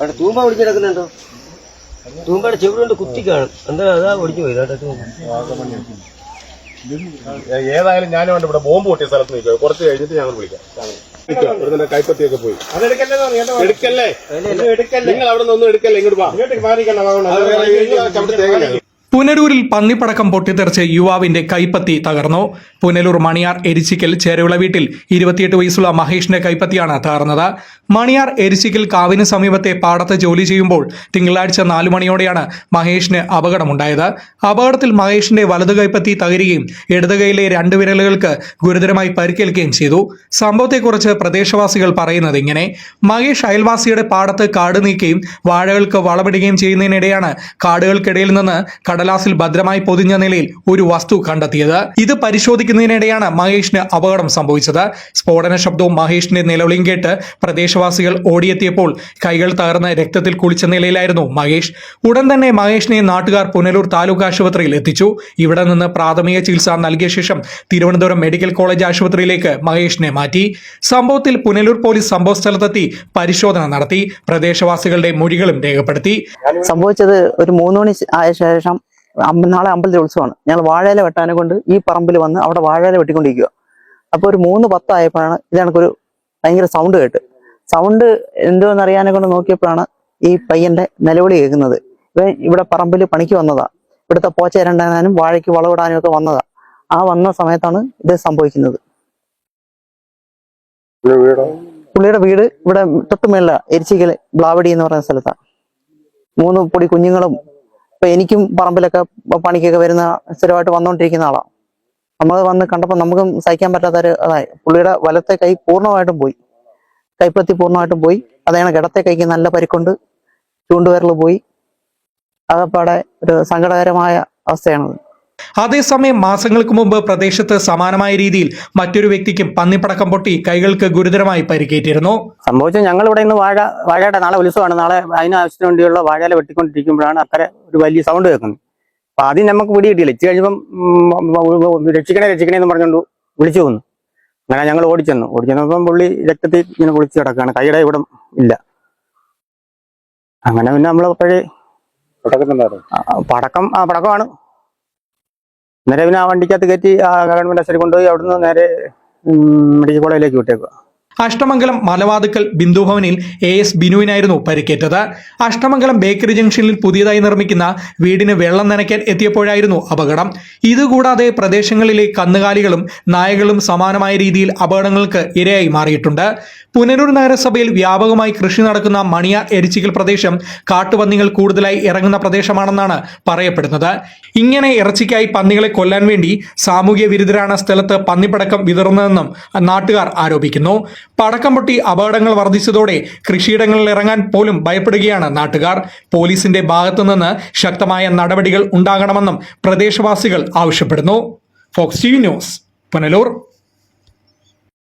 അവിടെ തൂമ്പ ഒടിച്ചു കിടക്കുന്നുണ്ടോ? തൂമ്പയുടെ ചെവിടുകൊണ്ട് കുത്തി കാണും. എന്താ അതാ ഓടിച്ചു പോയി കേട്ടോ തൂമ്പ. ഏ- ഏതായാലും ഞാനും ഉണ്ട് ഇവിടെ ബോംബ് പൊട്ടിയ സ്ഥലത്ത് നിൽക്കുക കുറച്ച് കഴിഞ്ഞിട്ട് ഞങ്ങൾ വിളിക്കാം. പുനരൂരിൽ കൈപ്പത്തിയൊക്കെ പോയി. എടുക്കല്ലേ നിങ്ങൾ അവിടെ എടുക്കല്ലേ? ഇങ്ങോട്ട് വാ. ഇങ്ങോട്ട് പുനലൂരിൽ പന്നിപ്പടക്കം പൊട്ടിത്തെറിച്ച് യുവാവിന്റെ കൈപ്പത്തി തകർന്നു. പുനലൂർ മണിയാർ എരിച്ചിക്കൽ ചേരവിള വീട്ടിൽ ഇരുപത്തിയെട്ട് വയസ്സുള്ള മഹേഷിന്റെ കൈപ്പത്തിയാണ് തകർന്നത്. മണിയാർ എരിച്ചിക്കൽ കാവിന് സമീപത്തെ പാടത്ത് ജോലി ചെയ്യുമ്പോൾ തിങ്കളാഴ്ച നാലു മണിയോടെയാണ് മഹേഷിന് അപകടമുണ്ടായത്. അപകടത്തിൽ മഹേഷിന്റെ വലതു കൈപ്പത്തി തകരുകയും ഇടത് കൈയിലെ രണ്ട് വിരലുകൾക്ക് ഗുരുതരമായി പരിക്കേൽക്കുകയും ചെയ്തു. സംഭവത്തെക്കുറിച്ച് പ്രദേശവാസികൾ പറയുന്നത് ഇങ്ങനെ മഹേഷ് അയൽവാസിയുടെ പാടത്ത് കാട് നീക്കുകയും വാഴകൾക്ക് വളമിടുകയും ചെയ്യുന്നതിനിടെയാണ് കാടുകൾക്കിടയിൽ നിന്ന് കടലാസിൽ ഭദ്രമായി പൊതിഞ്ഞ നിലയിൽ ഒരു വസ്തു കണ്ടെത്തിയത്. ഇത് പരിശോധിക്കുന്നതിനിടെയാണ് മഹേഷിന് അപകടം സംഭവിച്ചത്. സ്ഫോടന ശബ്ദവും മഹേഷിന്റെ നിലവിളിയും കേട്ട് പ്രദേശവാസികൾ ഓടിയെത്തിയപ്പോൾ കൈകൾ തകർന്ന് രക്തത്തിൽ കുളിച്ച നിലയിലായിരുന്നു മഹേഷ്. ഉടൻ തന്നെ മഹേഷിനെ നാട്ടുകാർ പുനലൂർ താലൂക്ക് ആശുപത്രിയിൽ എത്തിച്ചു. ഇവിടെ നിന്ന് പ്രാഥമിക ചികിത്സ നൽകിയ ശേഷം തിരുവനന്തപുരം മെഡിക്കൽ കോളേജ് ആശുപത്രിയിലേക്ക് മഹേഷിനെ മാറ്റി. സംഭവത്തിൽ പുനലൂർ പോലീസ് സംഭവ സ്ഥലത്തെത്തി പരിശോധന നടത്തി. പ്രദേശവാസികളുടെ മൊഴികളും രേഖപ്പെടുത്തി. സംഭവിച്ചത് ഒരു മൂന്ന് മണി ആയ ശേഷം നാളെ അമ്പലത്തിൽ ഉത്സവമാണ്. ഞങ്ങൾ വാഴയില വെട്ടാനെ കൊണ്ട് ഈ പറമ്പിൽ വന്ന് അവിടെ വാഴയില വെട്ടിക്കൊണ്ടിരിക്കുക അപ്പോൾ ഒരു മൂന്ന് പത്തായപ്പോഴാണ് ഇത് കണക്കൊരു ഭയങ്കര സൗണ്ട് കേട്ട്. സൗണ്ട് എന്തോന്ന് അറിയാനെ കൊണ്ട് നോക്കിയപ്പോഴാണ് ഈ പയ്യന്റെ നിലവിളി കേൾക്കുന്നത്. ഇവൻ ഇവിടെ പറമ്പിൽ പണിക്ക് വന്നതാ. ഇവിടുത്തെ പോച്ച ഇരണ്ടാനും വാഴയ്ക്ക് വളവിടാനും ഒക്കെ വന്നതാ. ആ വന്ന സമയത്താണ് ഇത് സംഭവിക്കുന്നത്. പുള്ളിയുടെ വീട് ഇവിടെ തൊട്ടുമേള എരിച്ചിക്കൽ ബ്ലാവടി എന്ന് പറയുന്ന സ്ഥലത്താണ് മൂന്ന് പൊടി കുഞ്ഞുങ്ങളും ഇപ്പൊ എനിക്കും പറമ്പിലൊക്കെ പണിക്കൊക്കെ വരുന്ന സ്ഥിരമായിട്ട് വന്നുകൊണ്ടിരിക്കുന്ന ആളാണ് നമ്മൾ വന്ന് കണ്ടപ്പോൾ നമുക്കും സഹിക്കാൻ പറ്റാത്ത ഒരു അതായി. പുള്ളിയുടെ വലത്തെ കൈ പൂർണമായിട്ടും പോയി. കൈപ്പത്തി പൂർണമായിട്ടും പോയി. അതാണ് ഇടത്തെ കൈക്ക് നല്ല പരിക്കൊണ്ട്. ചൂണ്ടുവിരൽ പോയി. അതപ്പാടെ ഒരു സങ്കടകരമായ അവസ്ഥയാണത്. അതേസമയം മാസങ്ങൾക്ക് മുമ്പ് പ്രദേശത്ത് സമാനമായ രീതിയിൽ മറ്റൊരു വ്യക്തിക്കും പന്നിപ്പടക്കം പൊട്ടി കൈകൾക്ക് ഗുരുതരമായി പരിക്കേറ്റിരുന്നു. സംഭവിച്ചത് ഞങ്ങൾ ഇവിടെ നിന്ന് വാഴ വാഴയുടെ നാളെ ഉത്സവമാണ്. നാളെ അതിനാവശ്യത്തിന് വേണ്ടിയുള്ള വാഴയില വെട്ടിക്കൊണ്ടിരിക്കുമ്പോഴാണ് അക്കരെ ഒരു വലിയ സൗണ്ട് കേൾക്കുന്നത്. അപ്പൊ ആദ്യം നമുക്ക് പിടി കിട്ടിയില്ല ഇച്ചു കഴിയുമ്പം രക്ഷിക്കണേ രക്ഷിക്കണേ എന്ന് പറഞ്ഞുകൊണ്ട് വിളിച്ചു വന്നു. അങ്ങനെ ഞങ്ങൾ ഓടിച്ചെന്നു ഓടിച്ചെന്നപ്പം പുള്ളി രക്തത്തിൽ ഇങ്ങനെ കുളിച്ച് കിടക്കുകയാണ്. കൈയുടെ ഇവിടെ ഇല്ല. അങ്ങനെ പിന്നെ നമ്മൾ അപ്പോഴേ ആ, പടക്കം ആ പടക്കമാണ് നേരെ പിന്നെ ആ വണ്ടിക്കകത്ത് കയറ്റി ആ ഗവൺമെന്റ് ആശുപത്രി കൊണ്ടുപോയി അവിടുന്ന് നേരെ മെഡിക്കൽ കോളേജിലേക്ക് വിട്ടേക്കുക അഷ്ടമംഗലം മലവാതുക്കൽ ബിന്ദുഭവനിൽ എ എസ് ബിനുവിനായിരുന്നു പരിക്കേറ്റത്. അഷ്ടമംഗലം ബേക്കറി ജംഗ്ഷനിൽ പുതിയതായി നിർമ്മിക്കുന്ന വീടിന് വെള്ളം നനയ്ക്കാൻ എത്തിയപ്പോഴായിരുന്നു അപകടം. ഇതുകൂടാതെ പ്രദേശങ്ങളിലെ കന്നുകാലികളും നായകളും സമാനമായ രീതിയിൽ അപകടങ്ങൾക്ക് ഇരയായി മാറിയിട്ടുണ്ട്. പുനലൂർ നഗരസഭയിൽ വ്യാപകമായി കൃഷി നടക്കുന്ന മണിയാർ എരിച്ചിക്കൽ പ്രദേശം കാട്ടുപന്നികൾ കൂടുതലായി ഇറങ്ങുന്ന പ്രദേശമാണെന്നാണ് പറയപ്പെടുന്നത്. ഇങ്ങനെ ഇറച്ചിക്കായി പന്നികളെ കൊല്ലാൻ വേണ്ടി സാമൂഹ്യ വിരുദ്ധരാണ് സ്ഥലത്ത് പന്നിപ്പടക്കം വിതറുന്നതെന്നും നാട്ടുകാർ ആരോപിക്കുന്നു. പടക്കം പൊട്ടി അപകടങ്ങൾ വർദ്ധിച്ചതോടെ കൃഷിയിടങ്ങളിൽ ഇറങ്ങാൻ പോലും ഭയപ്പെടുകയാണ് നാട്ടുകാർ. പോലീസിന്റെ ഭാഗത്തുനിന്ന് ശക്തമായ നടപടികൾ ഉണ്ടാകണമെന്നും പ്രദേശവാസികൾ ആവശ്യപ്പെടുന്നു. Fox T news Punalur.